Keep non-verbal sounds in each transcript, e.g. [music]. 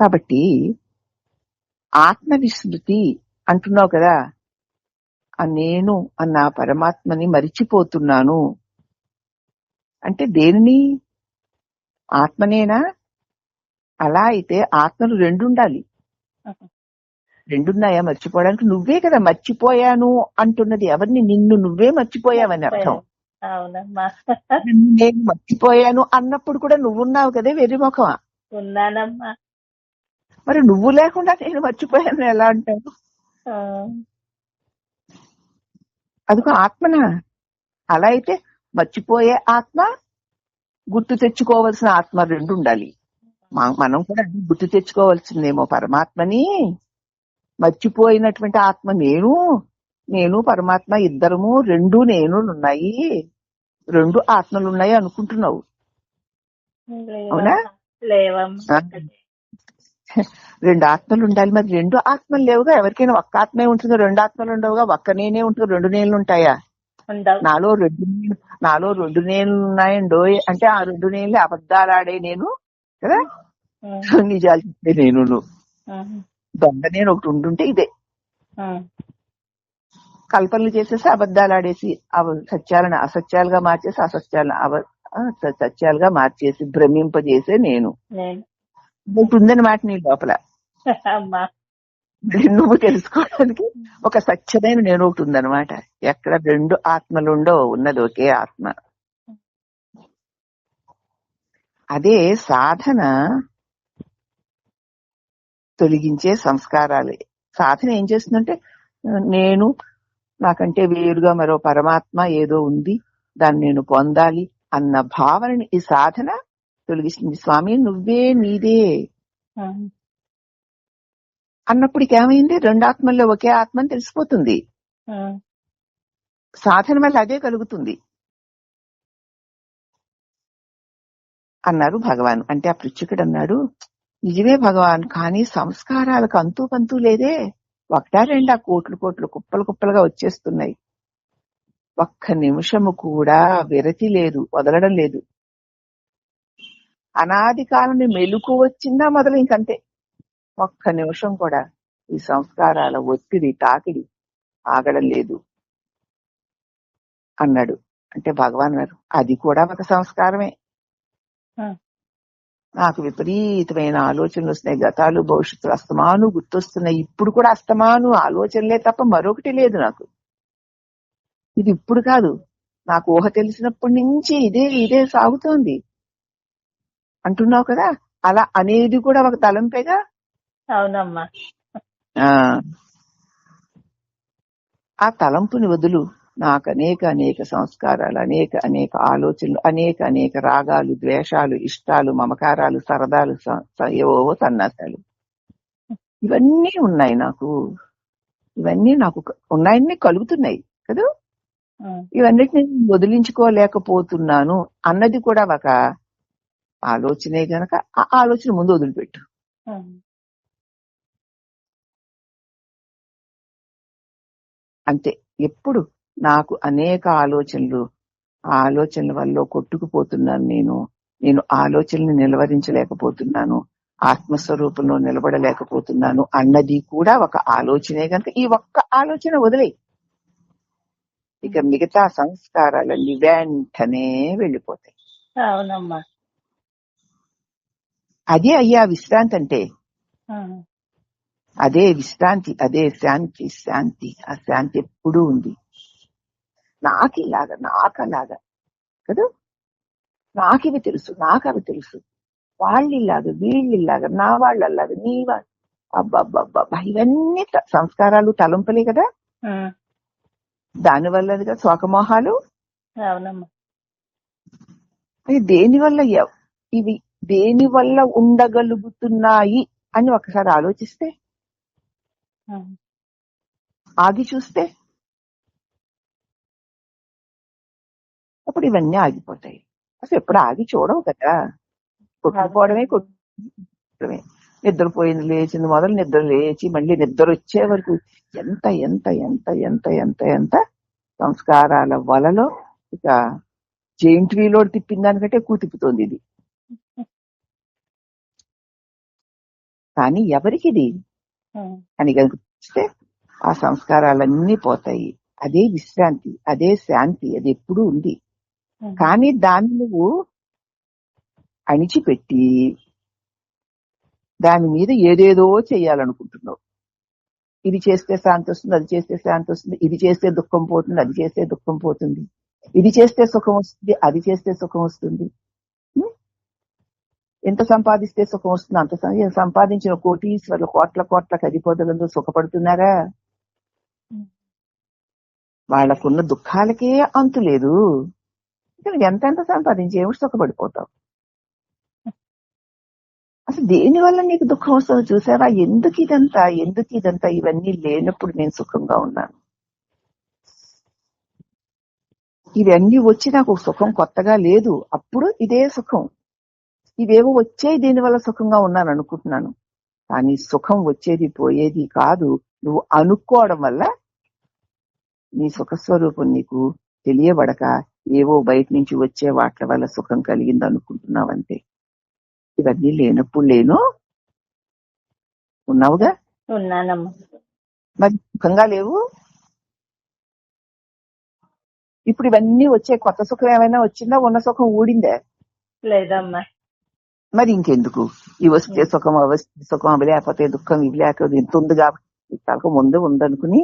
కాబట్టి ఆత్మవిస్మృతి అంటున్నావు కదా. ఆ నేను అన్న పరమాత్మని మరిచిపోతున్నాను. అంటే దేనిని? ఆత్మనేనా? అలా అయితే ఆత్మలు రెండు ఉండాలి రెండున్నాయా మర్చిపోవడానికి? నువ్వే కదా మర్చిపోయాను అంటున్నది ఎవరిని? నిన్ను నువ్వే మర్చిపోయావని అర్థం. నేను మర్చిపోయాను అన్నప్పుడు కూడా నువ్వున్నావు కదే వెర్రిముఖమా? ఉన్నానమ్మా. మరి నువ్వు లేకుండా నేను మర్చిపోయాను ఎలా అంటావు? ఆ, అదిగో ఆత్మన? అలా అయితే మర్చిపోయే ఆత్మ గుర్తు తెచ్చుకోవాల్సిన ఆత్మ రెండు ఉండాలి. మనం కూడా గుర్తు తెచ్చుకోవాల్సిందేమో పరమాత్మని. మర్చిపోయినటువంటి ఆత్మ నేను నేను పరమాత్మ ఇద్దరము రెండు నేను ఉన్నాయి రెండు ఆత్మలు ఉన్నాయి అనుకుంటున్నావు అవునా? లేవమ్మా. [laughs] రెండు ఆత్మలు ఉండాలి. మరి రెండు ఆత్మలు లేవుగా? ఎవరికైనా ఒక్క ఆత్మే ఉంటుందో? రెండు ఆత్మలు ఉండవుగా? ఒక్క నేనే ఉంటుంది? రెండు నేలు ఉంటాయా? నాలో రెండు నేను- నాలో రెండు నేను ఉన్నాయండో? అంటే ఆ రెండు నేను అబద్ధాలు ఆడే నేను కదా? [laughs] నిజాలు చెప్పే నేను దొంగ నేను ఒకటి ఉంటుంటే ఇదే. కల్పనలు చేసేసి అబద్ధాలు ఆడేసి సత్యాలను అసత్యాలుగా మార్చేసి అసత్యాలను సత్యాలుగా మార్చేసి భ్రమింపజేసే నేను. ఒకటి ఉందన్నమాట నీ లోపల. నువ్వు తెలుసుకోవడానికి ఒక సత్యమైన నేను ఒకటి ఉందన్నమాట. ఎక్కడ రెండు ఆత్మలు ఉండో ఉన్నది ఒకే ఆత్మ. అదే సాధన తొలగించే సంస్కారాలు. సాధన ఏం చేస్తుందంటే నేను నాకంటే వేరుగా మరో పరమాత్మ ఏదో ఉంది దాన్ని నేను పొందాలి అన్న భావనని ఈ సాధన తొలగిస్తుంది. స్వామి నువ్వే నీదే. అన్నప్పటికి ఏమైంది? రెండు ఆత్మల్లో ఒకే ఆత్మ అని తెలిసిపోతుంది సాధన వల్ల అదే కలుగుతుంది. అన్నారు భగవాన్. అంటే ఆ పృచ్ఛకుడు అన్నాడు నిజమే భగవాన్ కానీ సంస్కారాలకు అంతూ పంతూ లేదే. ఒకటా రెండా కోట్లు కోట్లు కుప్పలు కుప్పలుగా వచ్చేస్తున్నాయి. ఒక్క నిమిషము కూడా విరతి లేదు వదలడం లేదు. అనాది కాలం మెలుకు వచ్చిందా మొదలు ఇంకంతే? ఒక్క నిమిషం కూడా ఈ సంస్కారాల ఒత్తిడి తాకిడి ఆగడం లేదు. అన్నాడు. అంటే భగవాన్ గారు అది కూడా ఒక సంస్కారమే. నాకు విపరీతమైన ఆలోచనలు వస్తున్నాయి. గతాలు భవిష్యత్తులు అస్తమాను గుర్తొస్తున్నాయి. ఇప్పుడు కూడా అస్తమాను ఆలోచనలే తప్ప మరొకటి లేదు నాకు. ఇది ఇప్పుడు కాదు. నాకు ఊహ తెలిసినప్పటి నుంచి ఇదే ఇదే సాగుతోంది. అంటున్నావు కదా? అలా అనేది కూడా ఒక తలంపేగా? అవునమ్మా. ఆ. తలంపుని వదులు. నాకు అనేక అనేక సంస్కారాలు అనేక అనేక ఆలోచనలు అనేక అనేక రాగాలు ద్వేషాలు ఇష్టాలు మమకారాలు సరదాలు ఏవో సన్నాసాలు. ఇవన్నీ ఉన్నాయి నాకు. ఇవన్నీ నాకు ఉన్నాయన్నీ కలుగుతున్నాయి కదా? ఇవన్నిటిని వదిలించుకోలేకపోతున్నాను అన్నది కూడా ఒక ఆలోచనే గనక ఆ ఆలోచన ముందు వదిలిపెట్టు. అంతే. ఎప్పుడు నాకు అనేక ఆలోచనలు ఆ ఆలోచనల వల్ల కొట్టుకుపోతున్నాను నేను నేను ఆలోచనని నిలవరించలేకపోతున్నాను ఆత్మస్వరూపంలో నిలబడలేకపోతున్నాను అన్నది కూడా ఒక ఆలోచనే కనుక ఈ ఒక్క ఆలోచన వదిలే ఇక మిగతా సంస్కారాలన్నీ వెంటనే వెళ్ళిపోతాయి. అవునమ్మా. అదే అయ్యా విశ్రాంతి అంటే. అదే విశ్రాంతి అదే శాంతి శాంతి. ఆ శాంతి ఎప్పుడూ ఉంది. నాకు ఇలాగా నాకు అలాగా కదా? నాకు ఇవి తెలుసు నాకు అవి తెలుసు. వాళ్ళు ఇలాగా వీళ్ళు ఇలాగా నా వాళ్ళు అలాగా నీ వాళ్ళు ఇవన్నీ సంస్కారాలు తలంపలే కదా? ఉమ్, దానివల్ల కదా శోకమోహాలు? అవునమ్మా. దేని వల్ల ఇవి దేని వల్ల ఉండగలుగుతున్నాయి అని ఒకసారి ఆలోచిస్తే? ఆగి చూస్తే? అప్పుడు ఇవన్నీ ఆగిపోతాయి. అసలు ఎప్పుడు ఆగి చూడవు కదా. కొట్టుకుపోవడమే కొట్టుకోవడమే నిద్రపోయింది లేచింది మొదలు నిద్ర లేచి మళ్ళీ నిద్ర వచ్చే వరకు ఎంత ఎంత ఎంత ఎంత ఎంత ఎంత సంస్కారాల వలలో ఇక జెయింట్ వీలోడ్ తిప్పిన దానికంటే ఎక్కువ తిప్పుతోంది ఇది. కానీ ఎవరికిది? అని చూస్తే ఆ సంస్కారాలన్నీ పోతాయి. అదే విశ్రాంతి అదే శాంతి అది ఎప్పుడూ ఉంది. కానీ దాన్ని నువ్వు అణిచిపెట్టి దాని మీద ఏదేదో చేయాలనుకుంటున్నావు. ఇది చేస్తే శాంతి వస్తుంది అది చేస్తే శాంతి వస్తుంది ఇది చేస్తే దుఃఖం పోతుంది అది చేస్తే దుఃఖం పోతుంది. ఇది చేస్తే సుఖం వస్తుంది అది చేస్తే సుఖం వస్తుంది? ఎంత సంపాదిస్తే సుఖం వస్తుంది? అంత సంపాదించిన కోటీశ్వర్లు కోట్ల కోట్ల అధిపతులందరూ సుఖపడుతున్నారా? వాళ్ళకున్న దుఃఖాలకే అంతు లేదు. ఇంకా నువ్వు ఎంత ఎంత సంపాదించి ఏమిటి సుఖపడిపోతావు? అసలు దేని వల్ల నీకు దుఃఖం వస్తుందో చూసావా? ఎందుకు ఇదంతా ఎందుకు ఇదంతా? ఇవన్నీ లేనప్పుడు నేను సుఖంగా ఉన్నాను. ఇవన్నీ వచ్చి నాకు సుఖం కొత్తగా లేదు. అప్పుడు ఇదే సుఖం. ఇవేవో వచ్చాయి దీని వల్ల సుఖంగా ఉన్నాను అనుకుంటున్నాను కానీ సుఖం వచ్చేది పోయేది కాదు. నువ్వు అనుకోవడం వల్ల నీ సుఖస్వరూపం నీకు తెలియబడక ఏవో బయట నుంచి వచ్చే వాటి వల్ల సుఖం కలిగింది అనుకుంటున్నావు అంతే ఇవన్నీ లేనప్పుడు లేను. ఉన్నావుగా? ఉన్నానమ్మా. మరి సుఖంగా లేవు? ఇప్పుడు ఇవన్నీ వచ్చే కొత్త సుఖం ఏమైనా వచ్చిందా? ఉన్న సుఖం ఊడిందా? లేదమ్మా. మరి ఇంకెందుకు ఇవి వస్తే సుఖం అవి వస్తే సుఖం అవి లేకపోతే దుఃఖం ఇవి లేకపోతే ఇంత ఉంది కాబట్టి ఈ తలకు ముందు ఉందనుకుని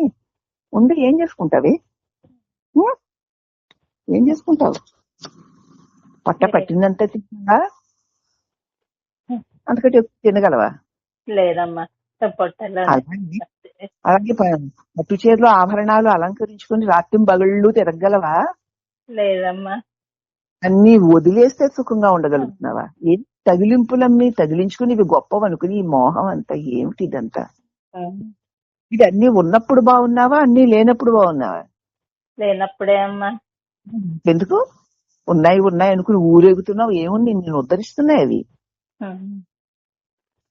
ఉంది ఏం చేసుకుంటావి? ఏం చేసుకుంటావు పట్ట పట్టినంత తిన్నా ఎక్కువ తినగలవా లేదమ్మా అలాగే పట్టు చీరలో ఆభరణాలు అలంకరించుకుని రాత్రి బగళ్ళు తిరగలవా లేదమ్మా అన్ని వదిలేస్తే సుఖంగా ఉండగలుగుతున్నావా ఏం తగిలింపులమ్మి తగిలించుకుని ఇవి గొప్పవనుకుని ఈ మోహం అంతా ఏమిటి ఇదంతా? ఇది అన్ని ఉన్నప్పుడు బాగున్నావా? అన్ని లేనప్పుడు బాగున్నావా? లేనప్పుడే అమ్మా. ఎందుకు? ఉన్నాయి ఉన్నాయి అనుకుని ఊరేగుతున్నావు ఏముంది? నేను ఉద్ధరిస్తున్నాయి అవి.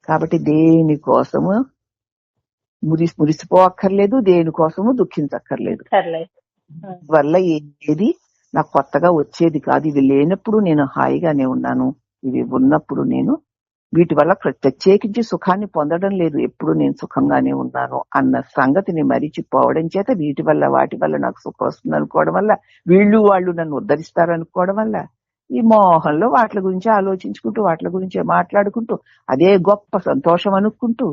కాబట్టి దేనికోసము మురి మురిసిపోక్కర్లేదు దేనికోసము దుఃఖించక్కర్లేదు. వల్ల ఏది? నాకు కొత్తగా వచ్చేది కాదు. ఇవి లేనప్పుడు నేను హాయిగానే ఉన్నాను. ఇవి ఉన్నప్పుడు నేను వీటి వల్ల ప్ర- ప్రత్యేకించి సుఖాన్ని పొందడం లేదు. ఎప్పుడు నేను సుఖంగానే ఉన్నాను అన్న సంగతిని మరిచిపోవడం చేత వీటి వల్ల వాటి వల్ల నాకు సుఖం వస్తుంది అనుకోవడం వల్ల వీళ్ళు వాళ్ళు నన్ను ఉద్ధరిస్తారు అనుకోవడం వల్ల ఈ మోహంలో వాటి గురించి ఆలోచించుకుంటూ వాటి గురించి మాట్లాడుకుంటూ అదే గొప్ప సంతోషం అనుకుంటూ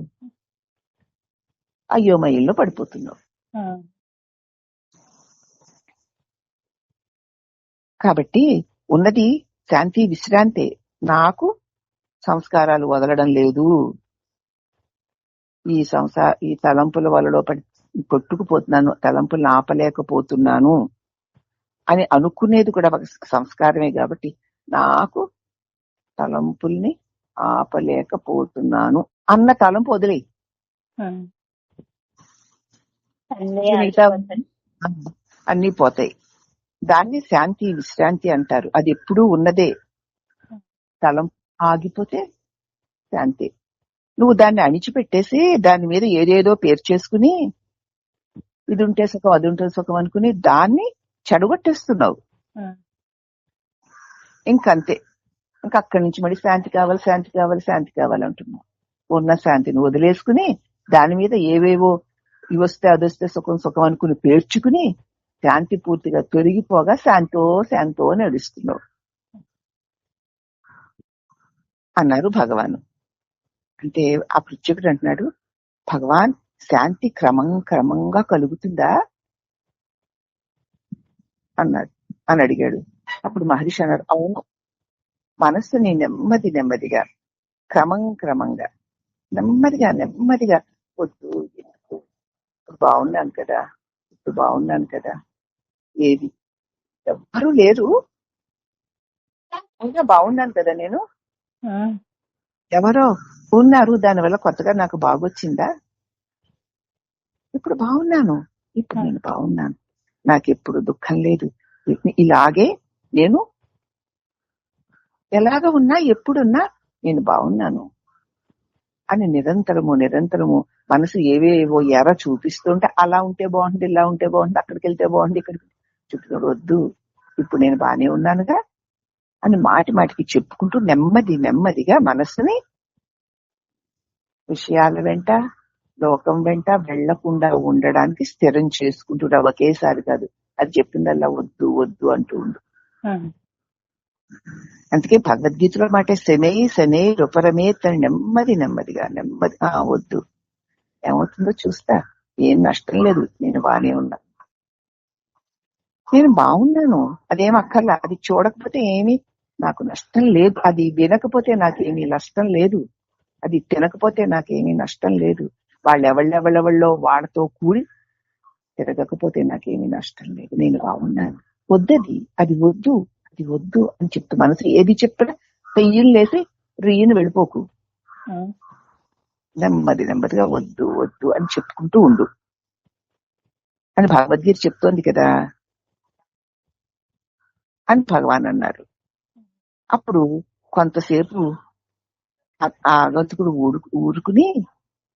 అయోమయంలో పడిపోతున్నావు కాబట్టి ఉన్నది శాంతి విశ్రాంతే. నాకు సంస్కారాలు వదలడం లేదు. ఈ సంసా ఈ తలంపుల వలలో కొట్టుకుపోతున్నాను తలంపులను ఆపలేకపోతున్నాను అని అనుకునేది కూడా ఒక సంస్కారమే కాబట్టి నాకు తలంపుల్ని ఆపలేకపోతున్నాను అన్న తలంపు వదిలే. అన్ని పోతాయి. దాన్ని శాంతి విశ్రాంతి అంటారు. అది ఎప్పుడూ ఉన్నదే. తలం ఆగిపోతే శాంతి నువ్వు దాన్ని అణిచిపెట్టేసి దాని మీద ఏదేదో పేరు చేసుకుని ఇది ఉంటే సుఖం అది ఉంటే సుఖం అనుకుని దాన్ని చెడగొట్టేస్తున్నావు. ఇంకంతే. ఇంకా అక్కడి నుంచి మళ్ళీ శాంతి కావాలి శాంతి కావాలి శాంతి కావాలి అంటున్నావు. ఉన్న శాంతిని వదిలేసుకుని దాని మీద ఏవేవో ఇవి వస్తే అది వస్తే సుఖం సుఖం అనుకుని పేర్చుకుని శాంతి పూర్తిగా తొలగిపోగా శాంతో శాంతో నడుస్తున్నావు. అన్నారు భగవాను. అంటే ఆ పృచ్ఛకుడు అంటున్నాడు భగవాన్ శాంతి క్రమం క్రమంగా కలుగుతుందా? అన్నాడు అని అడిగాడు. అప్పుడు మహర్షి అన్నారు అవును మనస్సుని నెమ్మది నెమ్మదిగా క్రమం క్రమంగా నెమ్మదిగా నెమ్మదిగా వద్దు ఇప్పుడు బాగున్నాను కదా ఇప్పుడు బాగున్నాను కదా ఏది? ఎవ్వరూ లేరు. అయినా బాగున్నాను కదా నేను. ఎవరో ఉన్నారు దానివల్ల కొత్తగా నాకు బాగొచ్చిందా? ఇప్పుడు బాగున్నాను. ఇప్పుడు నేను బాగున్నాను. నాకు ఎప్పుడు దుఃఖం లేదు. ఇలాగే నేను ఎలాగ ఉన్నా ఎప్పుడున్నా నేను బాగున్నాను అని నిరంతరము నిరంతరము మనసు ఏవేవో ఎర చూపిస్తుంటే అలా ఉంటే బాగుంది ఇలా ఉంటే బాగుంది అక్కడికి వెళ్తే బాగుంది ఇక్కడికి చుట్టూ వద్దు. ఇప్పుడు నేను బానే ఉన్నానుగా. అని మాటి మాటికి చెప్పుకుంటూ నెమ్మది నెమ్మదిగా మనస్సుని విషయాల వెంట లోకం వెంట వెళ్ళకుండా ఉండడానికి స్థిరం చేసుకుంటూ ఒకేసారి కాదు అది చెప్పిందల్లా వద్దు వద్దు అంటూ ఉండు. అందుకే భగవద్గీతలో మాట శనై శనై రుపరమే తన నెమ్మది నెమ్మదిగా నెమ్మది. ఆ వద్దు. ఏమవుతుందో చూస్తా. ఏం నష్టం లేదు నేను బానే ఉన్నా. నేను బాగున్నాను అదేం అక్కర్లా. అది చూడకపోతే ఏమీ నాకు నష్టం లేదు. అది వినకపోతే నాకేమీ నష్టం లేదు. అది తినకపోతే నాకేమీ నష్టం లేదు. వాళ్ళు ఎవళ్ళెవళ్ళెవళ్ళో వాళ్ళతో కూడి తిరగకపోతే నాకేమీ నష్టం లేదు. నేను బాగున్నాను. వద్దది. అది వద్దు. అది వద్దు అని చెప్తూ మనసు ఏది చెప్పినా పెయ్యలు లేసి రీయను వెళ్ళిపోకు. నెమ్మది నెమ్మదిగా వద్దు వద్దు అని చెప్పుకుంటూ ఉండు. అని భగవద్గీత చెప్తోంది కదా. అని భగవాన్ అన్నారు. అప్పుడు కొంతసేపు ఆ- ఆగంతుకుడు ఊరు ఊరుకుని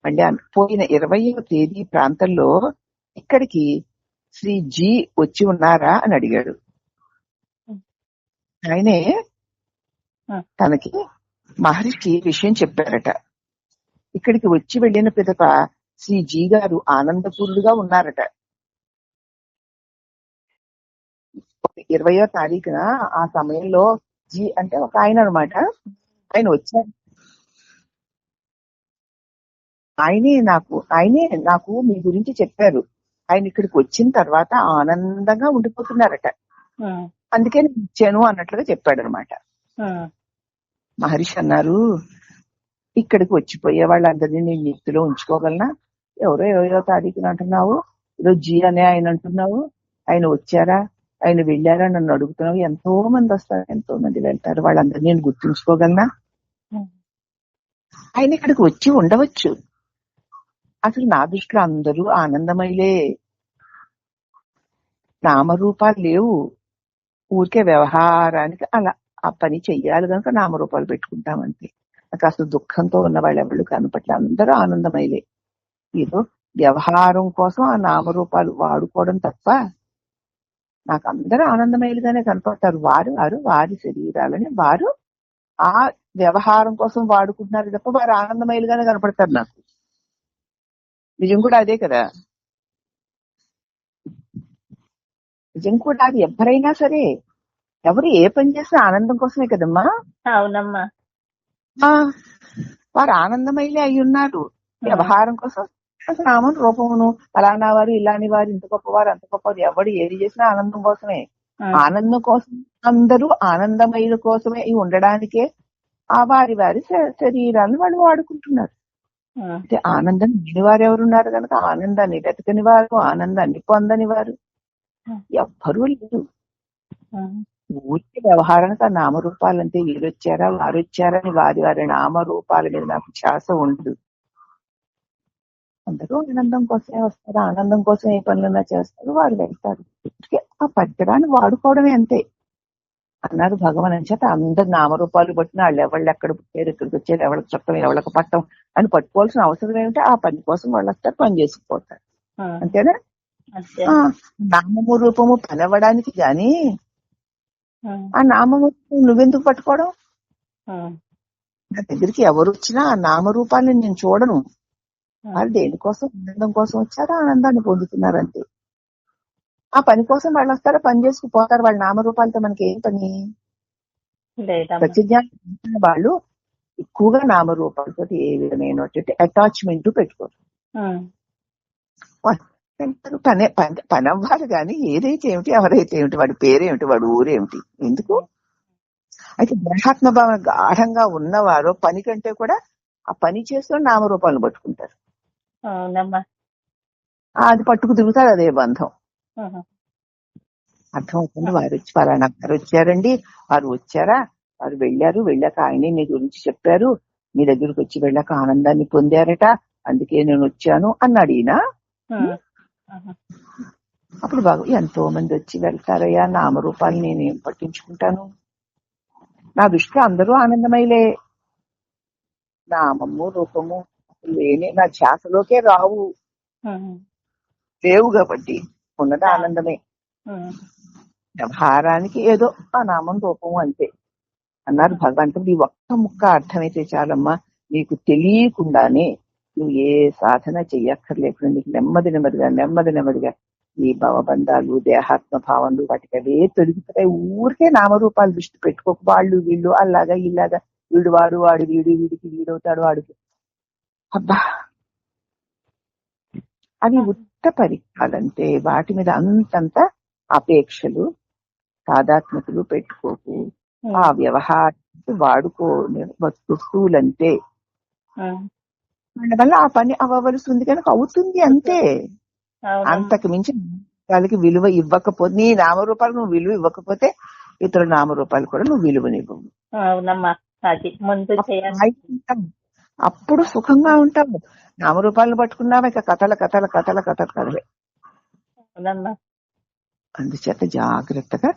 మళ్ళీ పోయిన ఇరవయవ తేదీ ప్రాంతంలో ఇక్కడికి శ్రీ జీ వచ్చి ఉన్నారా అని అడిగాడు. ఆయనే. తనకి మహర్షి విషయం చెప్పారట. ఇక్కడికి వచ్చి వెళ్ళిన పిదప శ్రీ జీ గారు ఆనందపూర్లుగా ఉన్నారట. ఇరవయో తారీఖున ఆ సమయంలో జీ అంటే ఒక ఆయన అన్నమాట. ఆయన వచ్చారు. ఆయనే నాకు ఆయనే నాకు మీ గురించి చెప్పారు. ఆయన ఇక్కడికి వచ్చిన తర్వాత ఆనందంగా ఉండిపోతున్నారట. అందుకే నేను ఇచ్చాను అన్నట్లుగా చెప్పాడు అనమాట మహర్షి అన్నారు ఇక్కడికి వచ్చిపోయే వాళ్ళందరినీ నేను నిత్తులో ఉంచుకోగలనా? ఎవరో ఇరవయో తారీఖున అంటున్నావు? ఏదో జీ అనే ఆయన అంటున్నావు? ఆయన వచ్చారా? ఆయన వెళ్ళారా నన్ను అడుగుతున్నావు ఎంతో మంది వస్తారు ఎంతో మంది వెళ్తారు. వాళ్ళందరినీ నేను గుర్తుంచుకోగలనా? ఉమ్, ఆయన ఇక్కడికి వచ్చి ఉండవచ్చు. అసలు నా దృష్టిలో అందరూ ఆనందమైలే నామరూపాలు లేవు. ఊరికే వ్యవహారానికి అలా ఆ పని చెయ్యాలి కనుక నామరూపాలు పెట్టుకుంటామంతే నాకు అసలు దుఃఖంతో ఉన్న వాళ్ళు ఎవరు కనపట్లే అందరూ ఆనందమైలే ఏదో వ్యవహారం కోసం ఆ నామరూపాలు వాడుకోవడం తప్ప నాకు అందరూ ఆనందమయులుగానే కనపడతారు. వారు వారు వారి శరీరాలని వారు ఆ వ్యవహారం కోసం వాడుకుంటున్నారు తప్ప వారు ఆనందమయులుగానే కనపడతారు నాకు. నిజం కూడా అదే కదా. నిజం కూడా అది ఎవరైనా సరే ఎవరు ఏ పని చేసినా ఆనందం కోసమే కదమ్మా. అవునమ్మా. ఆ, వారు ఆనందమైలే అయి ఉన్నారు వ్యవహారం కోసం నామం రూపమును అలానా వారు ఇలాని వారు ఇంత గొప్పవారు అంత గొప్పవారు ఎవడు ఏది చేసినా ఆనందం కోసమే. ఆనందం కోసం అందరూ ఆనందమయుల కోసమే ఈ ఉండడానికే ఆ వారి వారి శ- శరీరాలను వాళ్ళు వాడుకుంటున్నారు. అయితే ఆనందం లేని వారు ఎవరున్నారు కనుక ఆనందాన్ని వెతకని వారు ఆనందాన్ని పొందని వారు ఎవ్వరూ లేదు ఉమ్, ఊరికి వ్యవహారానికి ఆ నామరూపాలంటే వీరు వచ్చారా వారు వచ్చారని వారి వారి నామరూపాల మీద నాకు ఛాస ఉండదు. అందరూ ఆనందం కోసమే వస్తారు ఆనందం కోసం ఏ పనులన్నా చేస్తారు వారు వెళ్తారు. ఆ పరికరాన్ని వాడుకోవడమే అంతే. అన్నారు భగవాన్ అని చేత అందరు నామరూపాలు పట్టిన వాళ్ళు ఎవళ్ళు ఎక్కడ పుట్టారు ఇక్కడికి వచ్చారు ఎవరికి చుట్టం ఎవరికి పట్టం అని పట్టుకోవాల్సిన అవసరం ఏమిటి? ఆ పని కోసం వాళ్ళు వస్తారు పని చేసుకుపోతారు. అంతేనా? నామము రూపము పనవ్వడానికి గాని ఆ. నామము నువ్వెందుకు పట్టుకోవడం? నా దగ్గరికి ఎవరు వచ్చినా ఆ నామరూపాలను నేను చూడను. వాళ్ళు దేనికోసం ఆనందం కోసం వచ్చారో? ఆనందాన్ని పొందుతున్నారు అంతే ఆ పని కోసం వాళ్ళు వస్తారో? పని చేసుకు పోతారు వాళ్ళ నామరూపాలతో మనకి ఏం పని? లేదమ్మా. సత్యజ్ఞానం వాళ్ళు ఎక్కువగా నామరూపాలతో ఏ విధమైనటువంటి అటాచ్మెంట్ పెట్టుకోరు. పని పని అవ్వాలి కానీ ఏదైతే ఏమిటి ఎవరైతే ఏమిటి వాడి పేరేమిటి వాడి ఊరేమిటి ఎందుకు? అయితే భావన గాఢంగా ఉన్నవారు పని కంటే కూడా ఆ పని చేస్తూ నామరూపాలను పట్టుకుంటారు. అవునమ్మా అది పట్టుకు తిరుగుతారు అదే బంధం. అర్థం అవుతుంది వారు వచ్చి ఫలానా వారు వచ్చారండి. వారు వచ్చారా? వారు వెళ్ళారు. వెళ్ళాక ఆయనే మీ గురించి చెప్పారు. మీ దగ్గరికి వచ్చి వెళ్ళాక ఆనందాన్ని పొందారట. అందుకే నేను వచ్చాను అన్నాడు ఈయన. అప్పుడు బాగు ఎంతో మంది వచ్చి వెళ్తారయ్యా. నామరూపాలు నేనేం పట్టించుకుంటాను? నా దృష్టిలో అందరూ ఆనందమైలే నామము రూపము లేని నా ధ్యాసలోకే రావు. లేవు కాబట్టి ఉన్నది ఆనందమే. వ్యవహారానికి ఏదో ఆ నామం రూపము అంతే. అన్నారు భగవంతుడు. ఈ ఒక్క ముక్క అర్థమైతే చాలమ్మా. నీకు తెలియకుండానే నువ్వు ఏ సాధన చెయ్యక్కర్లేకుండా నీకు నెమ్మది నెమ్మదిగా నెమ్మది నెమ్మదిగా ఈ భవబంధాలు దేహాత్మ భావనలు వాటికి అవే తొలగిపోతాయి. ఊరికే నామరూపాలు దృష్టి పెట్టుకోక. వాళ్ళు వీళ్ళు అలాగా ఇలాగా. వీడు వాడు వాడు వీడు వీడికి వీడవుతాడు వాడికి అబ్బా. అవి ఉత్త పరికరాలంటే వాటి మీద అంతంత అపేక్షలు తాదాత్మకులు పెట్టుకోకు. ఆ వ్యవహారానికి వాడుకో వస్తువులంతే వాళ్ళ వల్ల ఆ పని అవ్వవలసి ఉంది కనుక అవుతుంది అంతే. అంతకు మించి వాళ్ళకి విలువ ఇవ్వకపోతే నీ నామరూపాలు నువ్వు విలువ ఇవ్వకపోతే ఇతర నామరూపాలు కూడా నువ్వు విలువనివ్వవు. అవునమ్మా. అది ముందు. అప్పుడు సుఖంగా ఉంటావు నామరూపాలను పట్టుకున్నావా ఇక కథల కథల కథల కథల కథలే. అందుచేత జాగ్రత్తగా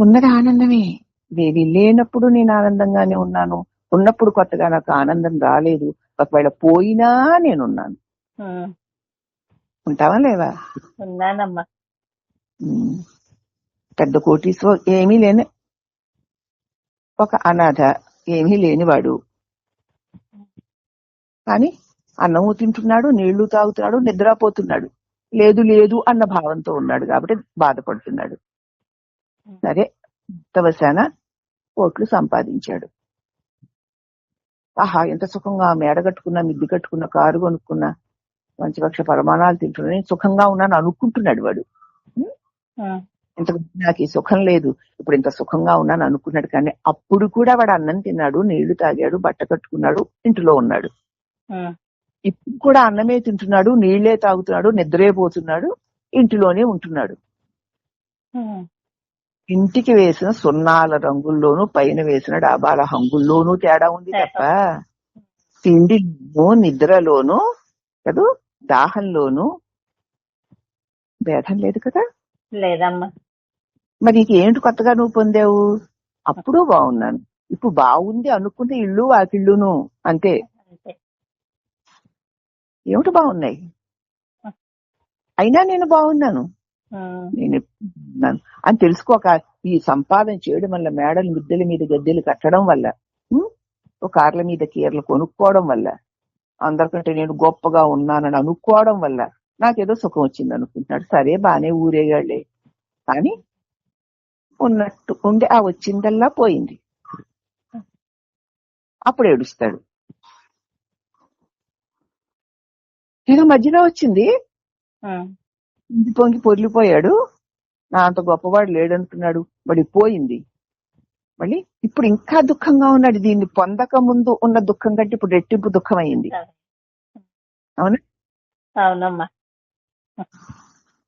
ఉన్నది ఆనందమే. దేవి లేనప్పుడు నేను ఆనందంగానే ఉన్నాను. ఉన్నప్పుడు కొత్తగా నాకు ఆనందం రాలేదు. ఒకవేళ పోయినా నేనున్నాను. ఉంటావా లేవా? ఉన్నానమ్మా. పెద్ద కోటీశ్వర ఏమీ లేని ఒక అనాథ ఏమీ లేనివాడు. కానీ అన్నము తింటున్నాడు నీళ్ళు తాగుతున్నాడు నిద్రపోతున్నాడు. లేదు లేదు అన్న భావంతో ఉన్నాడు కాబట్టి బాధపడుతున్నాడు. సరే తవశాన కోట్లు సంపాదించాడు. ఆహా ఎంత సుఖంగా మేడ కట్టుకున్నా మిద్ది కట్టుకున్న కారు కొనుక్కున్నా మంచిపక్ష పరమాణాలు తింటున్నా నేను సుఖంగా ఉన్నాను అనుకుంటున్నాడు వాడు. ఇంతకు ముందు నాకు ఈ సుఖం లేదు ఇప్పుడు ఇంత సుఖంగా ఉన్నాను అనుకున్నాడు కానీ అప్పుడు కూడా వాడు అన్నం తిన్నాడు నీళ్ళు తాగాడు బట్ట కట్టుకున్నాడు ఇంటిలో ఉన్నాడు. ఇప్పుడు కూడా అన్నమే తింటున్నాడు నీళ్ళే తాగుతున్నాడు నిద్రే పోతున్నాడు ఇంటిలోనే ఉంటున్నాడు. ఇంటికి వేసిన సున్నాల రంగుల్లోనూ పైన వేసిన డాబాల హంగుల్లోనూ తేడా ఉంది తప్ప తిండిలోనూ నిద్రలోనూ కదూ దాహంలోనూ భేదం లేదు కదా? లేదమ్మా. మరి ఏంటి కొత్తగా నువ్వు పొందావు? అప్పుడు బాగున్నాను. ఇప్పుడు బాగుంది అనుకుంటే ఇల్లు వాకిళ్ళును అంతే. ఏమిటి బాగున్నాయి? అయినా నేను బాగున్నాను. నేను అని తెలుసుకోక ఈ సంపాదన చేయడం వల్ల మేడలు మిద్దెల మీద గద్దెలు కట్టడం వల్ల? ఓ కార్ల మీద కీరలు కొనుక్కోవడం వల్ల అందరికంటే నేను గొప్పగా ఉన్నానని అనుకోవడం వల్ల నాకేదో సుఖం వచ్చింది అనుకుంటున్నాడు. సరే బానే ఊరేగాళ్ళే. కానీ ఉన్నట్టు ఉండి ఆ వచ్చిందల్లా పోయింది. అప్పుడు ఏడుస్తాడు. ఏదో మధ్యలో వచ్చింది. ఇంటి పొంగి పొర్లిపోయాడు. నా అంత గొప్పవాడు లేడనుకున్నాడు. మరి పోయింది. మళ్ళీ ఇప్పుడు ఇంకా దుఃఖంగా ఉన్నాడు. దీన్ని పొందక ముందు ఉన్న దుఃఖం కంటే ఇప్పుడు రెట్టింపు దుఃఖం అయింది అవునా? అవునమ్మా.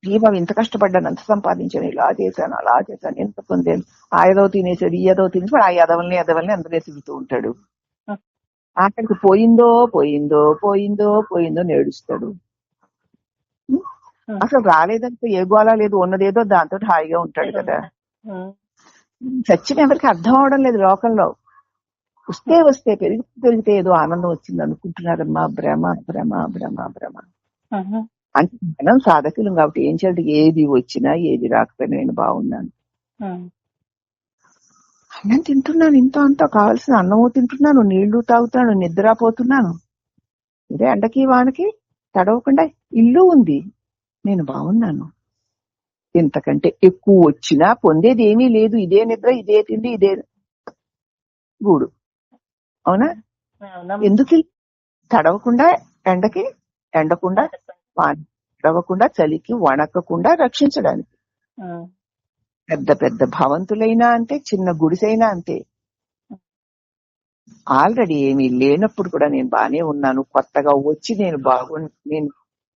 దీపం ఇంత కష్టపడ్డాను అంత సంపాదించాను ఇలా చేశాను అలా చేశాను ఎంత పొందాను. ఆ ఏదో తినేసాడు ఈ ఏదో తినేసి ఆ ఎదవల్ని ఎదవల్ని అందరే తిరుగుతూ ఉంటాడు. ఆఖరికి పోయిందో పోయిందో పోయిందో పోయిందో నేడుస్తాడు అసలు రాలేదంటే ఏ గోళ లేదు ఉన్నదేదో దాంతో హాయిగా ఉంటాడు కదా. సత్యం ఎవరికి అర్థం అవడం లేదు లోకంలో. వస్తే వస్తే పెరిగి పెరిగితే ఏదో ఆనందం వచ్చింది అనుకుంటున్నారమ్మా భ్రమ భ్రమ భ్రమ భ్రమ. అంటే మనం సాధకులం కాబట్టి ఏం చేయాలి? ఏది వచ్చినా ఏది రాకపోయినా నేను బాగున్నాను. అన్నం తింటున్నాను ఇంత అంత కావాల్సిన అన్నము తింటున్నాను నీళ్ళు తాగుతున్నాను నిద్రపోతున్నాను. ఇదే ఎండకి వానకి తడవకుండా ఇల్లు ఉంది. నేను బాగున్నాను. ఇంతకంటే ఎక్కువ వచ్చినా పొందేది ఏమీ లేదు. ఇదే నిద్ర ఇదే తిండి ఇదే గూడు. అవునా? ఎందుకు తడవకుండా ఎండకి ఎండకుండా వాన తడవకుండా చలికి వణకకుండా రక్షించడానికి. పెద్ద పెద్ద భవంతులైనా అంతే చిన్న గుడిసైనా అంతే. ఆల్రెడీ ఏమీ లేనప్పుడు కూడా నేను బానే ఉన్నాను. కొత్తగా వచ్చి నేను బాగు నేను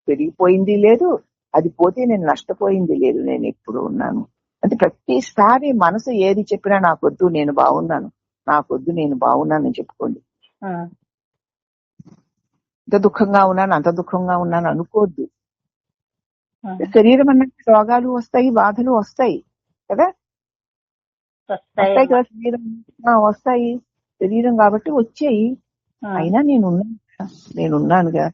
పెరిగిపోయింది లేదు. అది పోతే నేను నష్టపోయింది లేదు. నేను ఎప్పుడు ఉన్నాను. అంటే ప్రతిసారి మనసు ఏది చెప్పినా నాకొద్దు నేను బాగున్నాను. నాకొద్దు నేను బాగున్నానని చెప్పుకోండి. ఇంత దుఃఖంగా ఉన్నాను అంత దుఃఖంగా ఉన్నాను అనుకోవద్దు. శరీరం అన్నట్టు రోగాలు వస్తాయి బాధలు వస్తాయి. కదా? వస్తాయి. కదా శరీరం? వస్తాయి. శరీరం కాబట్టి వచ్చాయి. అయినా నేను. నేనున్నానుగా.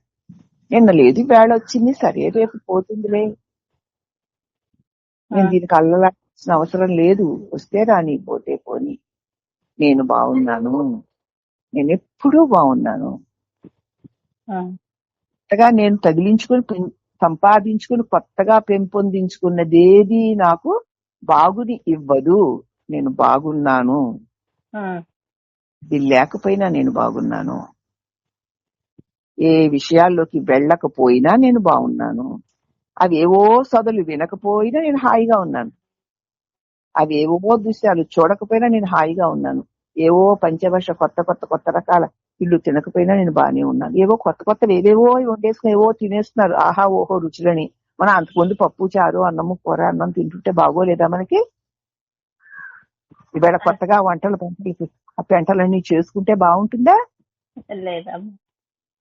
నిన్న లేదు వేళ వచ్చింది సరే రేపు పోతుందిలే. నేను దీనికి అల్లలాల్సిన అవసరం లేదు. వస్తే రాని పోతే పోని. నేను బాగున్నాను. నేను ఎప్పుడూ బాగున్నాను. కొత్తగా నేను తగిలించుకుని పెం- సంపాదించుకుని కొత్తగా పెంపొందించుకున్నదేది నాకు బాగుని ఇవ్వదు నేను బాగున్నాను. ఇది లేకపోయినా నేను బాగున్నాను. ఏ విషయాల్లోకి వెళ్ళకపోయినా నేను బాగున్నాను. అవి ఏవో సదలు వినకపోయినా నేను హాయిగా ఉన్నాను. అవి ఏవో దృశ్యాలు చూడకపోయినా నేను హాయిగా ఉన్నాను. ఏవో పంచభాష కొత్త కొత్త కొత్త రకాల ఇల్లు తినకపోయినా నేను బాగానే ఉన్నాను. ఏవో కొత్త కొత్తవి ఏవేవో వండేసుకుని ఏవో తినేస్తున్నారు. ఆహా ఓహో రుచులని. మనం అంతకుముందు పప్పు చారు అన్నము కూర అన్నం తింటుంటే బాగోలేదా మనకి? ఇవాళ కొత్తగా వంటలు పెంటలు ఆ పెంటలన్నీ చేసుకుంటే బాగుంటుందా? లేదమ్మా.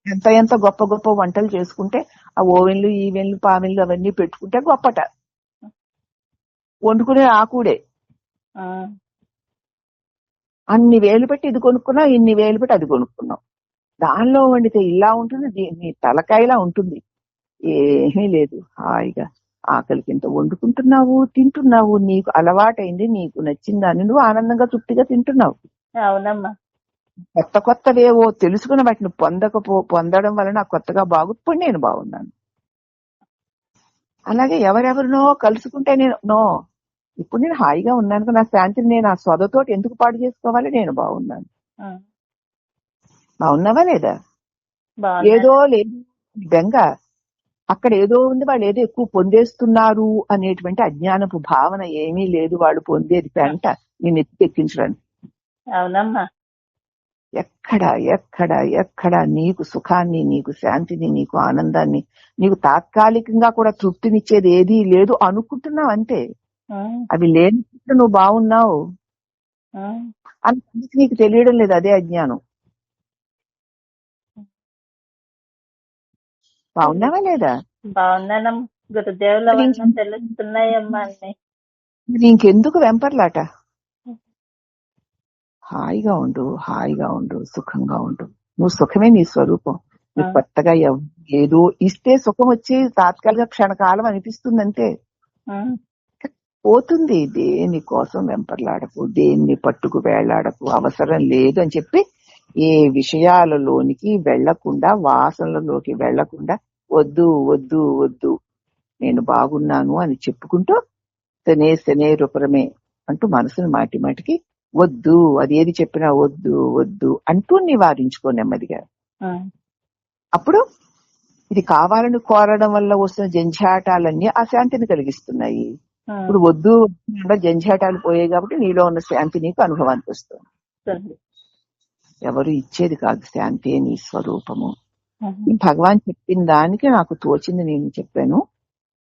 ఎంత ఎంత గొప్ప గొప్ప వంటలు చేసుకుంటే ఆ ఓవెన్లు ఈవెన్లు పావెన్లు అవన్నీ పెట్టుకుంటే గొప్పట. వండుకునే ఆకుడే అన్ని వేలు పెట్టి ఇది కొనుక్కున్నాం ఇన్ని వేలు పెట్టి అది కొనుక్కున్నాం. దానిలో వండితే ఇలా ఉంటుంది దీన్ని తలకాయలా ఉంటుంది. ఏమీ లేదు. హాయిగా ఆకలికి ఇంత వండుకుంటున్నావు తింటున్నావు నీకు అలవాటైంది నీకు నచ్చిన దాన్ని నువ్వు ఆనందంగా తృప్తిగా తింటున్నావు. అవునమ్మా. కొత్త కొత్తవేవో తెలుసుకుని వాటిని పొందకపో పొందడం వలన కొత్తగా బాగు ఇప్పుడు నేను బాగున్నాను. అలాగే ఎవరెవరినో కలుసుకుంటే నేను నో ఇప్పుడు నేను హాయిగా ఉన్నాను కదా, నా శాంతిని నేను ఆ సొదతోటి ఎందుకు పాడు చేసుకోవాలి నేను బాగున్నాను. బాగున్నావా లేదా? ఏదో లేదు బెంగ. అక్కడ ఏదో ఉంది వాళ్ళు ఏదో ఎక్కువ పొందేస్తున్నారు అనేటువంటి అజ్ఞానపు భావన ఏమీ లేదు. వాళ్ళు పొందేది పెంట నేను ఎత్తికెక్కించడానికి అవునమ్మా. ఎక్కడ ఎక్కడ ఎక్కడ నీకు సుఖాన్ని నీకు శాంతిని నీకు ఆనందాన్ని నీకు తాత్కాలికంగా కూడా తృప్తినిచ్చేది ఏదీ లేదు అనుకుంటున్నావు అంతే. అవి లేని నువ్వు బాగున్నావు. అందుకు నీకు తెలియడం లేదు అదే అజ్ఞానం. బాగున్నావా లేదా? బాగున్నానమ్మా గురుదేవుల తెలుస్తున్నాయమ్మా అన్ని. వెంపర్లాట? హాయిగా ఉండు హాయిగా ఉండు సుఖంగా ఉండు. నువ్వు సుఖమే నీ స్వరూపం. ఆ. కొత్తగా ఏదో ఇస్తే సుఖం వచ్చి తాత్కాలిక క్షణకాలం అనిపిస్తుందంటే పోతుంది. దేని కోసం వెంపర్లాడకు దేన్ని పట్టుకు వేళ్ళాడకు అవసరం లేదు అని చెప్పి ఏ విషయాలలోనికి వెళ్ళకుండా వాసనలలోకి వెళ్ళకుండా వద్దు వద్దు వద్దు నేను బాగున్నాను అని చెప్పుకుంటూ శనే శనే రూపరమే అంటూ మనసును మాటి మాటికి వద్దు అది ఏది చెప్పినా వద్దు వద్దు అంటూ నివారించుకో నెమ్మదిగా. అప్పుడు ఇది కావాలని కోరడం వల్ల వస్తున్న జంఝాటాలన్నీ అశాంతిని కలిగిస్తున్నాయి. ఉమ్, ఇప్పుడు వద్దు జంఝాటాలు పోయాయి కాబట్టి నీలో ఉన్న శాంతి నీకు అనుభవానికి వస్తుంది. ఎవరు ఇచ్చేది కాదు శాంతి నీ స్వరూపము. భగవాన్ చెప్పిన దానికి నాకు తోచింది నేను చెప్పాను.